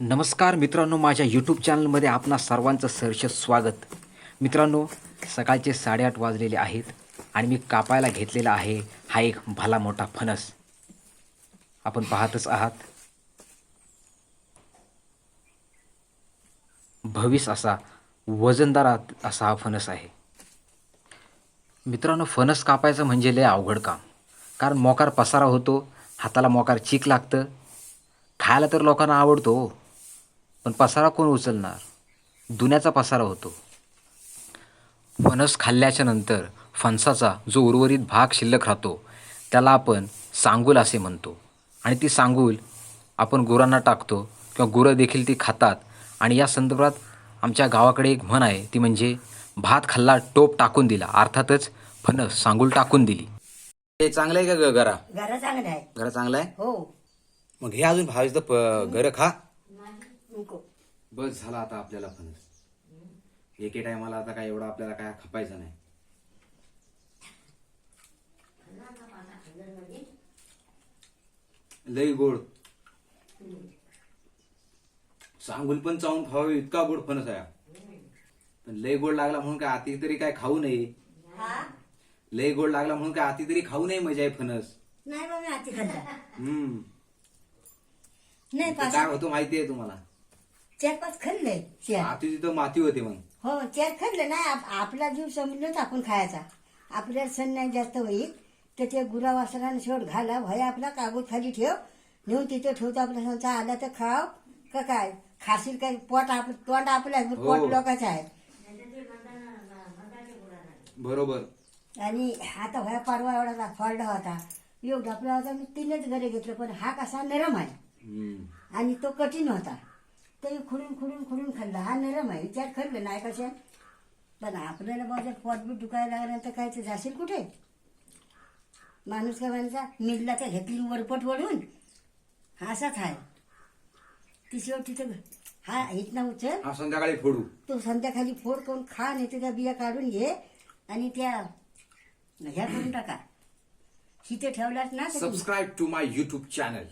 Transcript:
नमस्कार मित्रांनो माझ्या यूट्यूब चॅनलमध्ये आपणा सर्वांचं सरस स्वागत. मित्रांनो सकाळचे साडेआठ वाजलेले आहेत आणि मी कापायला घेतलेला आहे हा एक भला मोठा फणस. आपण पाहतच आहात. भविस असा वजनदार असा हा फणस आहे. मित्रांनो फणस कापायचं म्हणजे लय अवघड काम. कारण मोकार पसारा होतो हाताला मोकार चीक लागतं. खायला तर लोकांना आवडतो हो. पण पसारा कोण उचलणार? दुन्याचा पसारा होतो. फणस खाल्ल्याच्या नंतर फणसाचा जो उर्वरित भाग शिल्लक राहतो त्याला आपण सांगूल असे म्हणतो. आणि ती सांगूल आपण गुरांना टाकतो किंवा गुरं देखील ती खातात. आणि या संदर्भात आमच्या गावाकडे एक म्हण आहे ती म्हणजे भात खाल्ला टोप टाकून दिला. अर्थातच फणस सांगूल टाकून दिली. हे चांगलं आहे का घरा घरा चांगलं आहे. घरा चांगलं आहे? हो. मग हे अजून भावीच तर घर खा. बस झाला आता आपल्याला फणस एके टायमाला आता काय एवढा आपल्याला काय खपायचं नाही. लई गोड. सांगून पण चावून खावा इतका गोड फणस आहे पण लई गोड लागला म्हणून काय आती तरी काय खाऊ नये. लई गोड लागला म्हणून काय आती तरी खाऊ नये मजा आहे फणस. नाही हम्म. नाही काय होतं माहितीये तुम्हाला? चार पाच खाल्लंय चार. आती तिथं माती होते मग. हो चार खाल्लं नाही. आप- आपला जीव समजलोच आपण खायचा. आपल्याला सण नाही जास्त होईल. तर ते गुरा वासरानं शेवट घाला. भय आपला कागद खाली ठेव. नेऊन तिथे ठेवतो आपला संसार. आला तर खाव. का काय? खाशील काय? पोट आप तोंड आपलं आहे, हो. पोट लोकांचं आहे. बरोबर. आणि आता भया पारवा एवढा फळडा होता. एवढा आपला होता. मी तीनच घरे घेतलं पण हा कसा नरम आहे. हम्म. आणि तो कठीण होता. तरी खुडून खुडून खुडून खाल्ला. हा नरम आहे विचार खाल्लं नाही कशा पण आपल्याला बाजार पोटबीट दुखायला लागल्यानंतर काय ते जाशील कुठे? माणूस काय म्हणायचा मिलला तर घेतली वरपट वळून. हा असाच आहे ती शेवट तिथं हा इथनं उचल. हा संध्याकाळी फोडू. तो संध्याकाळी फोड करून खा नाही तर त्या बिया काढून घे आणि त्या ह्या करून टाका. हिथे ठेवल्यात ना तर. Subscribe to my YouTube channel.